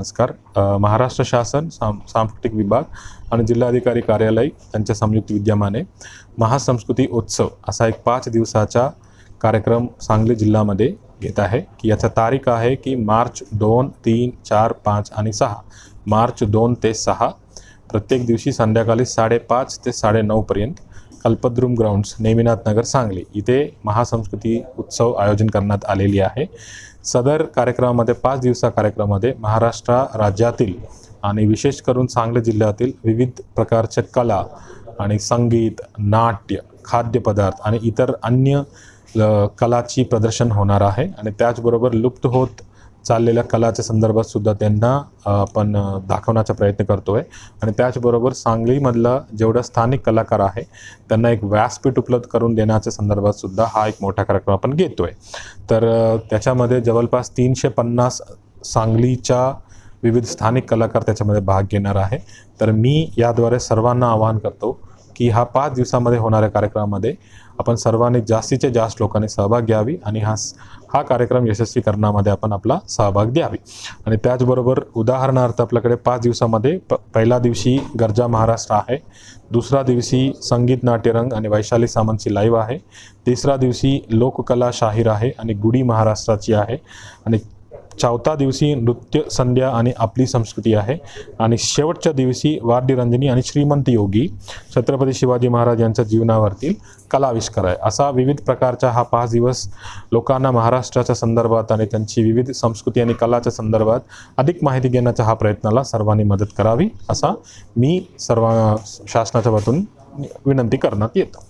नमस्कार. महाराष्ट्र शासन सां सांस्कृतिक विभाग आणि जिल्हाधिकारी कार्यालय यांच्या संयुक्त विद्यमाने महासंस्कृती उत्सव असा एक पाच दिवसाचा कार्यक्रम सांगली जिल्ह्यामध्ये घेत आहे की याचा तारीख आहे की मार्च दोन तीन चार पाच आणि सहा. मार्च दोन ते सहा. प्रत्येक दिवशी संध्याकाळी साडेपाच ते साडेनऊपर्यंत कल्पद्रुम ग्राउंड्स नेमिनाथनगर सांगली. इथे महासंस्कृती उत्सव आयोजन करण्यात आलेली आहे. सदर कार्यक्रमामध्ये पाच दिवसा कार्यक्रमामध्ये महाराष्ट्र राज्यातील आणि विशेष करून सांगली जिल्ह्यातील विविध प्रकारच्या कला आणि संगीत नाट्य खाद्यपदार्थ आणि इतर अन्य कलाची प्रदर्शन होणार आहे. आणि त्याचबरोबर लुप्त होत चाललेल्या कलाच्या संदर्भात सुद्धा त्यांना आपण दाखवण्याचा प्रयत्न करतो आहे आणि त्याचबरोबर सांगलीमधला जेवढा स्थानिक कलाकार आहे त्यांना एक व्यासपीठ उपलब्ध करून देण्याच्या संदर्भात सुद्धा हा एक मोठा कार्यक्रम आपण घेतो आहे तर त्याच्यामध्ये जवळपास तीनशे पन्नास सांगलीच्या विविध स्थानिक कलाकार त्याच्यामध्ये भाग घेणार आहे. तर मी याद्वारे सर्वांना आवाहन करतो की हा पाच दिवसामध्ये होणाऱ्या कार्यक्रमामध्ये आपण सर्वांनी जास्तीचे जास्त लोकांनी सहभाग घ्यावी आणि हा हा कार्यक्रम यशस्वी करण्यामध्ये आपण आपला सहभाग द्यावी. आणि त्याचबरोबर उदाहरणार्थ आपल्याकडे पाच दिवसामध्ये प पहिल्या दिवशी गरजा महाराष्ट्र आहे दुसऱ्या दिवशी संगीत नाट्यरंग आणि वैशाली सामंतची लाईव्ह आहे तिसरा दिवशी लोककला शाहीर आहे आणि गुढी महाराष्ट्राची आहे. आणि चौथा दिवशी नृत्य संध्या आणि आपली संस्कृती आहे. आणि शेवटच्या दिवशी वाद्यरंजनी आणि श्रीमंत योगी छत्रपती शिवाजी महाराज यांच्या जीवनावरतील कलाविष्कार आहे. असा विविध प्रकारचा हा पाच दिवस लोकांना महाराष्ट्राच्या संदर्भात आणि त्यांची विविध संस्कृती आणि कलाच्या संदर्भात अधिक माहिती घेण्याचा हा प्रयत्नाला सर्वांनी मदत करावी असा मी सर्व शासनाच्या वतीतून विनंती करण्यात येतो.